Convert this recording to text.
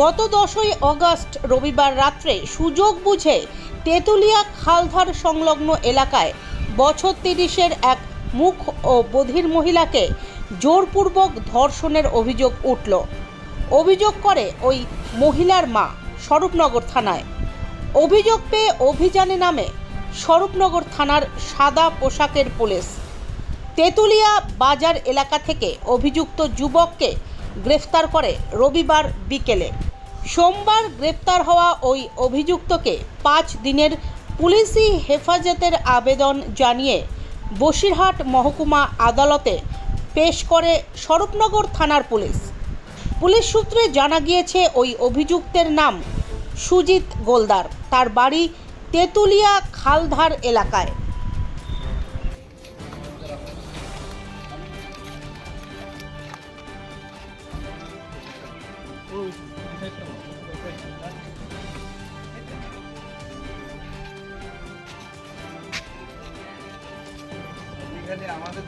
গত দশই অগস্ট রবিবার রাত্রে সুযোগ বুঝে তেঁতুলিয়া খালধার সংলগ্ন এলাকায় বছর তিরিশের এক মুখ ও বধির মহিলাকে জোরপূর্বক ধর্ষণের অভিযোগ উঠল। অভিযোগ করে ওই মহিলার মা স্বরূপনগর থানায়। অভিযোগ পেয়ে অভিযানে নামে স্বরূপনগর থানার সাদা পোশাকের পুলিশ। তেঁতুলিয়া বাজার এলাকা থেকে অভিযুক্ত যুবককে গ্রেফতার করে রবিবার বিকেলে। সোমবার গ্রেফতার হওয়া ওই অভিযুক্তকে পাঁচ দিনের পুলিশি হেফাজতের আবেদন জানিয়ে বসিরহাট মহকুমা আদালতে পেশ করে স্বরূপনগর থানার পুলিশ। পুলিশ সূত্রে জানা গিয়েছে, ওই অভিযুক্তের নাম সুজিত গোলদার। তার বাড়ি তেঁতুলিয়া খালধার এলাকায়। আমাদের